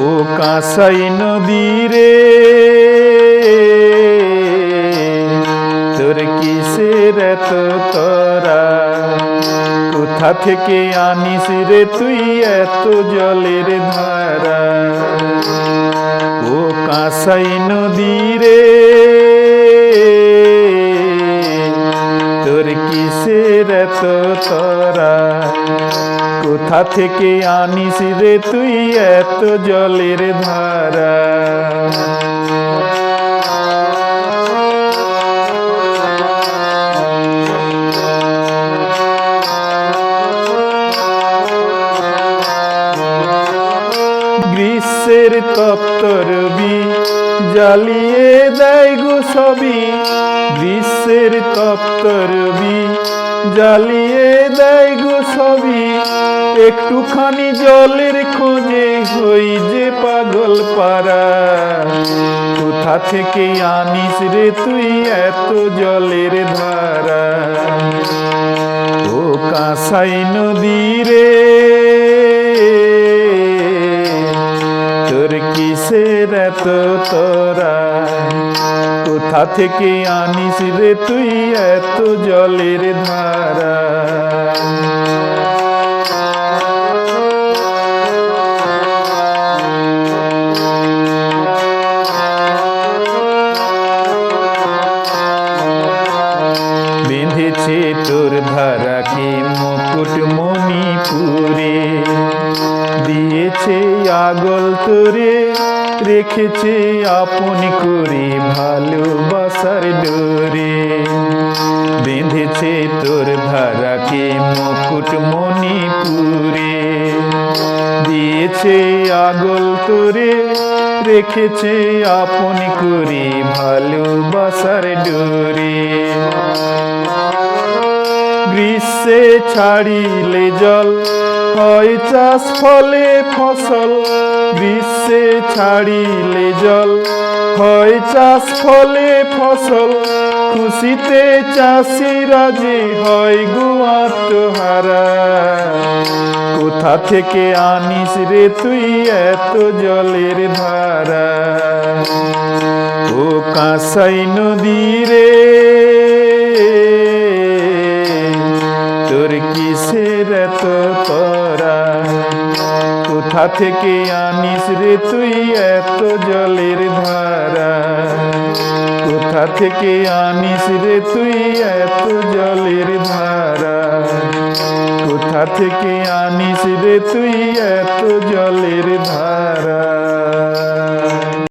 ও কাঁসাই নদী রে, তোর কিসের তো তরা? কোথা থেকে আনিস রে তুই এত জলের ধারা? ও কাঁসাই নদী রে তোর কিসের তরা? কোথা থেকে আনিস রে তুই এত জলের ধারা? গ্রীষ্মের তপ্ত রবি জ্বালিয়ে দেয় গো সবই। গ্রীষ্মের তপ্ত রবি জ্বালিয়ে দেয় গো সবই। একটুখানি জলের খোঁজে হই যে পাগল পারা কোথা থেকে আনিস রে তুই এত জলের ধারা? ও কাঁসাই নদী রে, তোর কিসের এত তোরা? কোথা থেকে আনিস রে তুই এত জলের ধারা? বেঁধেছে তোর ধারাকে মুকুট মণিপুরে দিয়েছে আগল তোরে, রেখেছে আপন করে ভালোবাসার ডোরে বেঁধেছে তোর ধারাকে মুকুট মণিপুরে। দিয়েছে আগল তোরে, রেখেছে আপন করে ভালোবাসার ডোরে গ্রীষ্মে ছাড়িলে জল, হয় চাষ ফলে ফসল। গ্রীষ্মে ছাড়িলে জল, হয় চাষ ফলে ফসল। খুশিতে চাষিরা যে হয় গুয়াত্মহারা কোথা থেকে আনিস রে তুই এত জলের ধারা? ও কাঁসাই নদী রে। তোর কিসের এত তরা? কোথা থেকে আনিস রে তুই এত জলের ধারা? কোথা থেকে আনিস রে তুই এত জলের ধারা? কোথা থেকে আনিস রে তুই এত জলের ধারা?